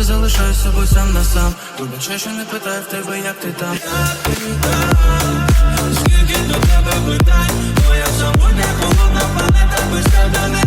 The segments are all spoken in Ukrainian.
ти залишай собою сам на сам. Вибачай, що не питаю в тебе, як ти там. Скільки до тебе питань, моя самотня холодна планета без тебе не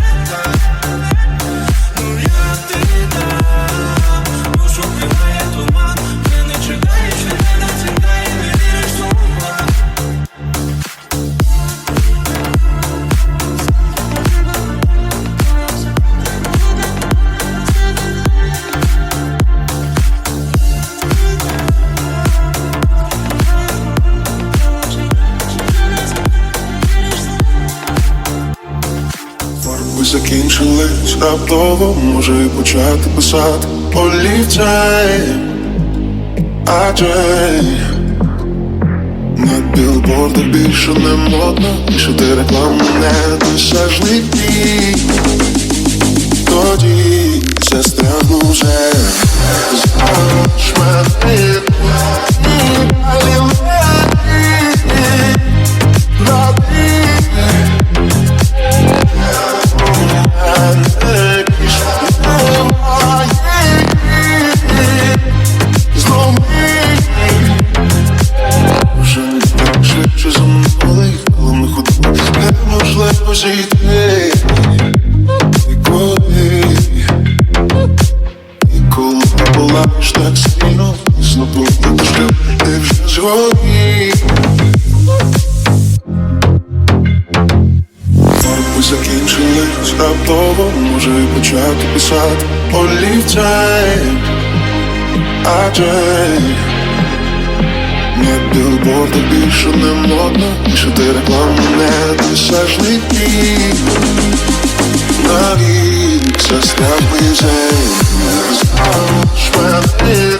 Раптово може почати писати олівцей, адже на білбордах більше не модно, більше ти реклама не досяжний бій. що не модно Чотири плани недосяжний дні Навіть це стягний день Не розправиш мене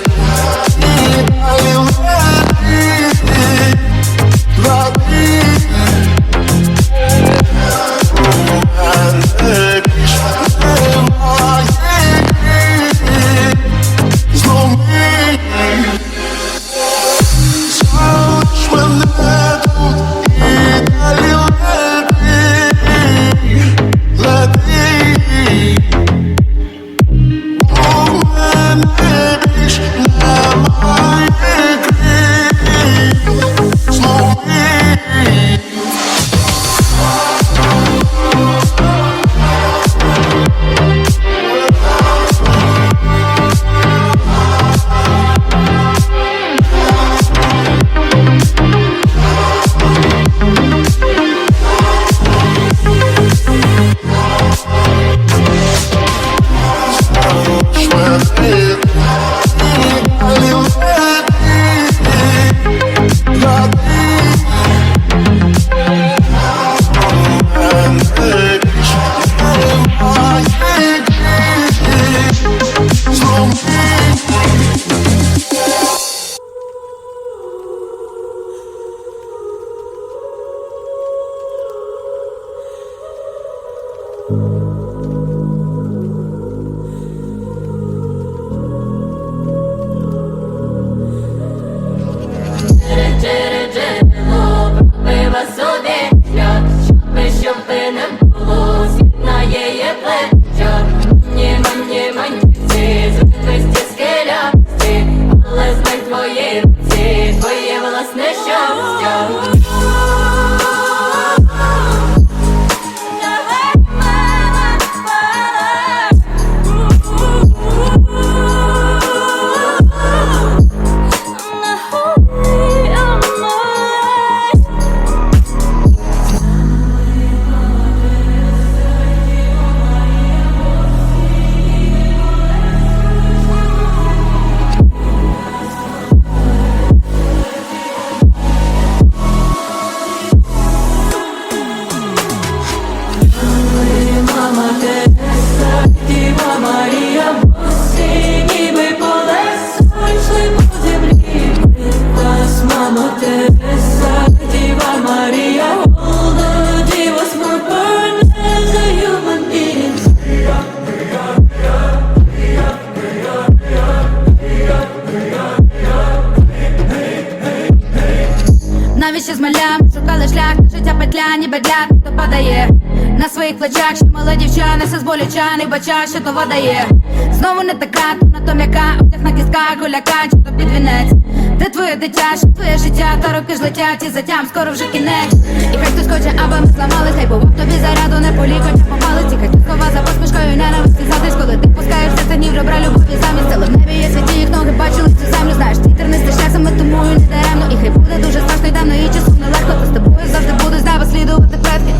петля, ніби для то падає. На своїх плечах ще мала дівчина, все з не бача, що то вода є Знову не така, то на том яка, обтяг на кістках, гуляка, чи то під вінець Де твоє дитя, що твоє життя, та роки ж летять і затям, скоро вже кінець. І хай хтось хоче, аби ми зламались, хай бував тобі заряду, не полікоть, а помалиці Хай хтось хова за посмішкою ненависті затиш, коли ти пускаєш серце ні в ребра любові замість Але в небі є святі, їх ноги бачили цю землю, знаєш, шлях саме тому і не даремно. І хай буде дуже страшно й давно, і часом нелегко, то з тобою завжди буду з неба слідувати предки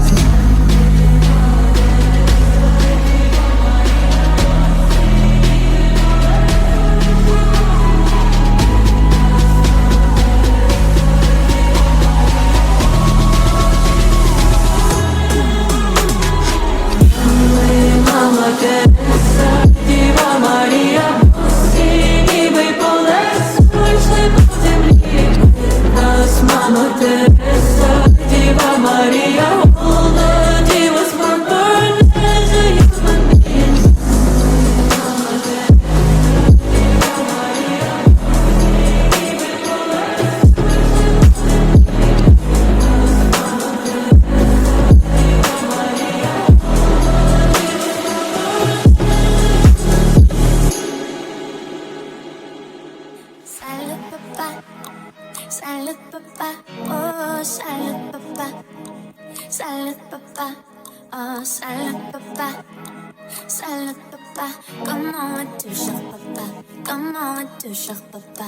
cher papa.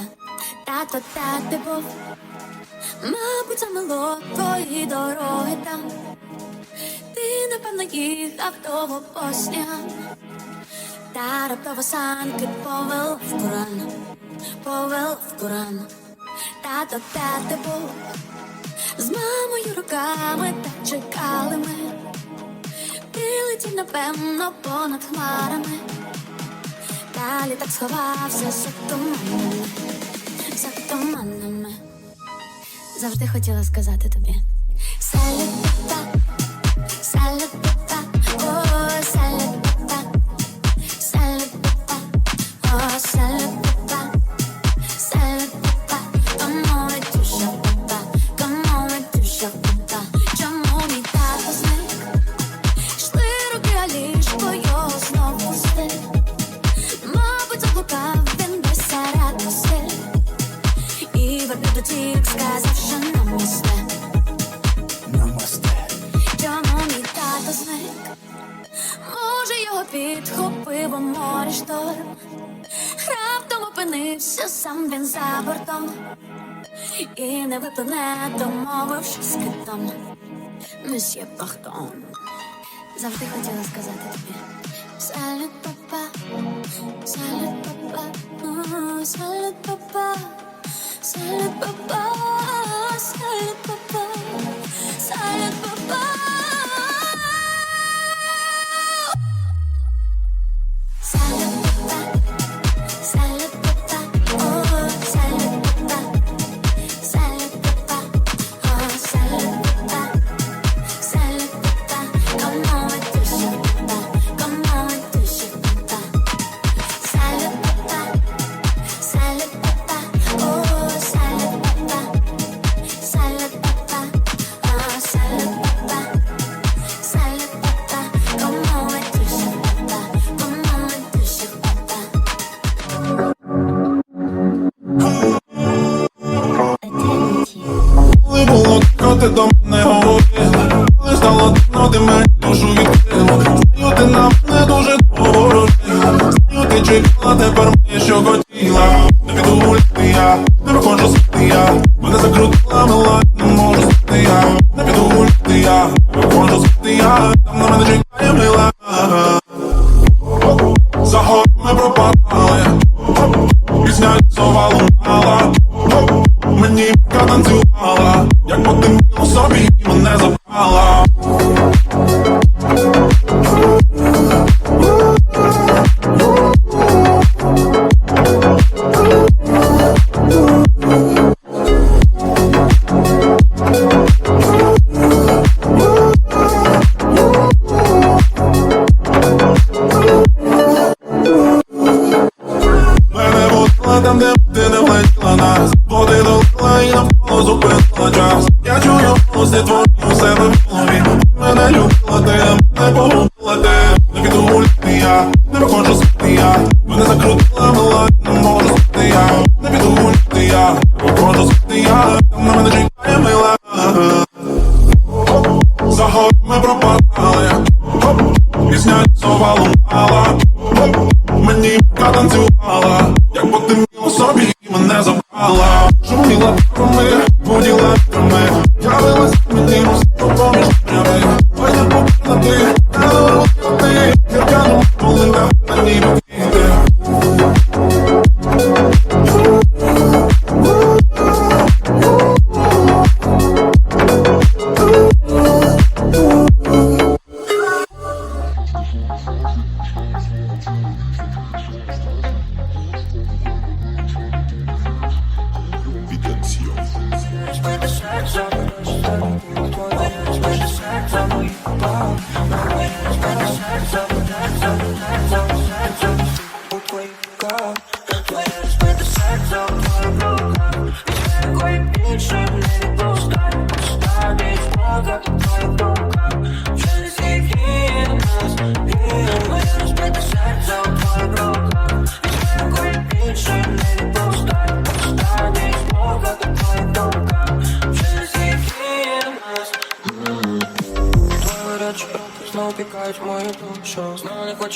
Тато тати був, мабуть, замело твої дороги там. Ти, напевно, їхав того по снігам. Та раптово санки повел в Коран, повел в Коран. Тато тато був з мамою руками та чекали ми. Прилетів, напевно, понад хмарами. Далі так сховався за туманами, за туманами. Завжди хотіла сказати тобі. все папа, сам він за бортом. І не виплине, домовившись з китом. Месьє Пахтон. Завжди хотіла сказати тобі. Салют, папа, салют, папа, салют, папа, салют, папа, салют, папа, салют, папа. you are. Jak motyl osobie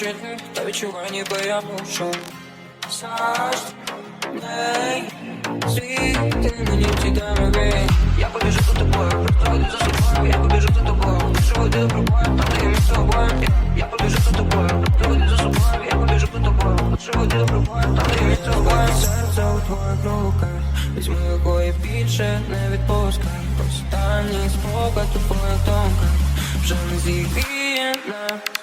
Йти, та відчуваю, ніби я мушу. Не світи мені ці темряві Я побіжу за тобою, ходи за собою. Я побіжу за тобою, ходи до пробою де ми з тобою Я- побіжу за тобою, ходи за собою. Я побіжу за тобою, ходи до пробою де ми з тобою Серце у твоїх руках. Візьми його і більше не відпускай. Останній спогад у твоїх Вже не зігріє нас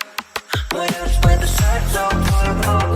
Моє розбите серце у твоїх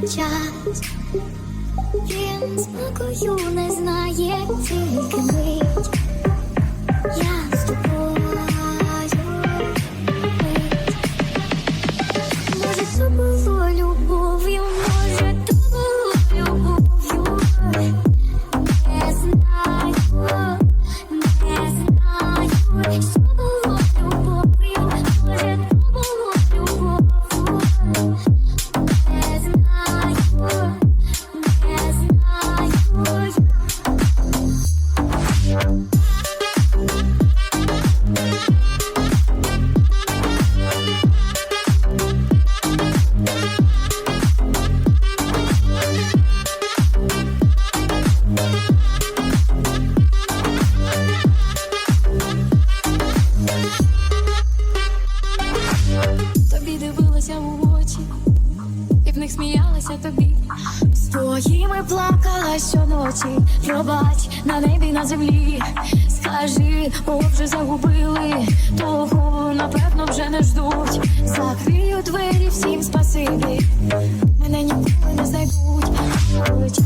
час. Він спокою не знає тільки мить. Я з і в них сміялася тобі. З твоїми плакала щоночі. Пробач на небі, на землі. Скажи, бо вже загубили. Того напевно вже не ждуть. Закрию двері всім спасибі. Мене ніколи не знайдуть.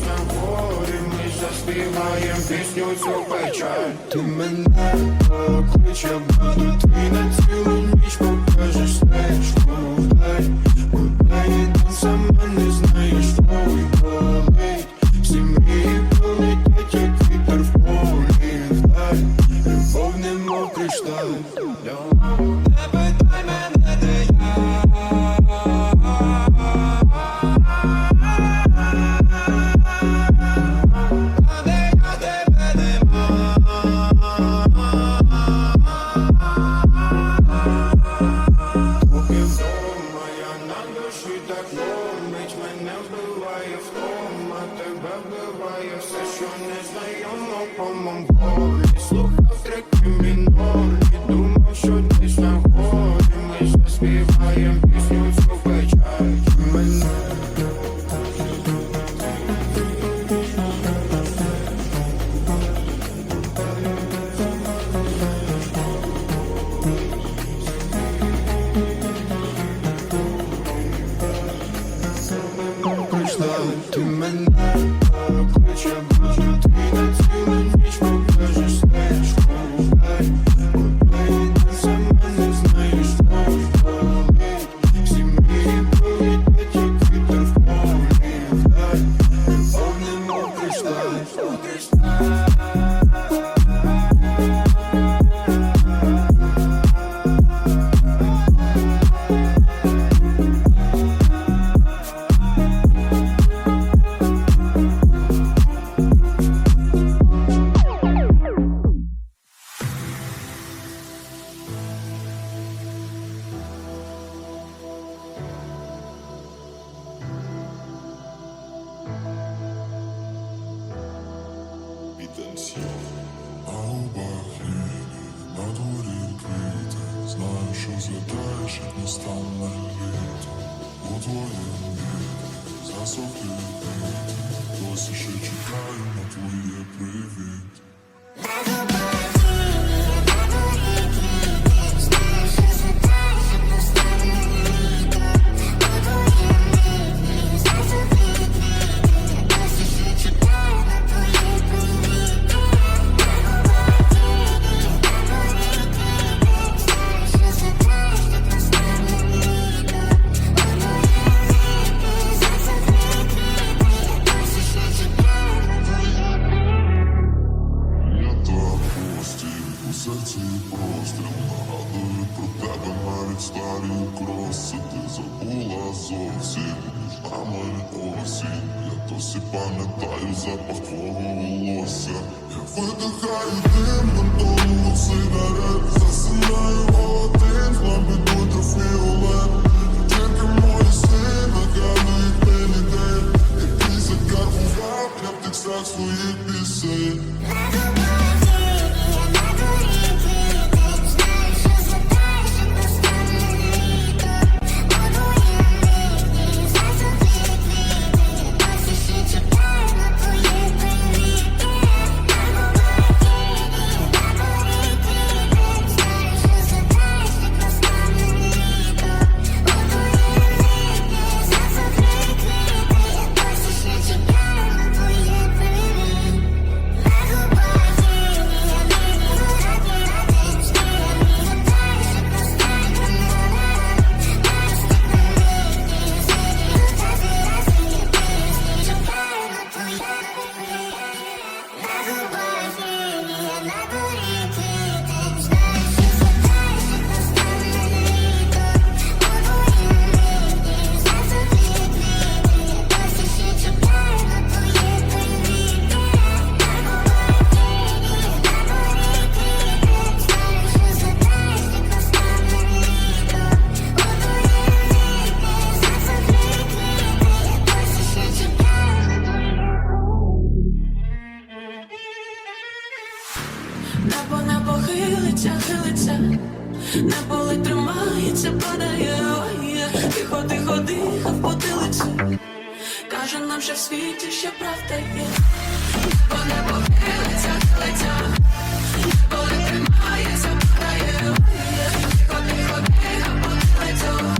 Що десь горі Ми заспіваєм пісню цю печаль. Ти мене поклич, я буду твій на цілу ніч. Покажеш стежку вдаль. Куди йду, сама не знаєш, що й болить. Всі мрії полетять, як вітер в полі. Вдаль Любов немов кришталь А у бахліні на дворі квіти Знаю, що злітаєш, як настане літо У твоєму віці засохли квіти Досі ще чекаю на твоє привіт серці простріл Нагадую про тебе. Навіть старі кроси Ти забула зовсім. Між нами осінь Я досі пам'ятаю запах твого волосся. Я видихаю дим бентону сигарет. Засинаю один, з нами ультрафіолет Тільки мої сни нагадують мені день Який закарбував я в текстах своїх пісень тихо дихав потилицю. Каже нам, що в світі ще правда є, бо не похилиться, летя, коли тримається, падає, тихо тихо дихав потилицю.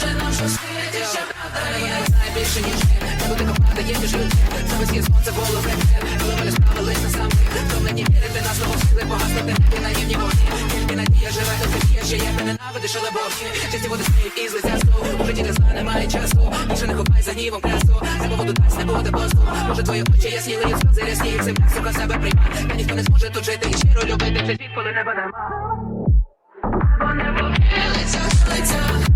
Каже нам, що в світі ще правда є, найбільше ніж даєте жить, саме з'їзд сонце голови, коли ми не справилися самі, то мені вірити на слово сили, погаснути небі наївні вогні, тільки надія живе, то ти ще я мене ненавидиш, але богні, Чисті води сміють і злиця сто у житті для зла немає часу, більше не хопай за гнівом красу, не поводу дасть, не буде посту, може твої очі ясніли, і сльози рясні, і земля сука себе прийма, та ніхто не зможе тут жити, і щиро любити, це світ, коли неба нема. Бо не похилиться, лиця,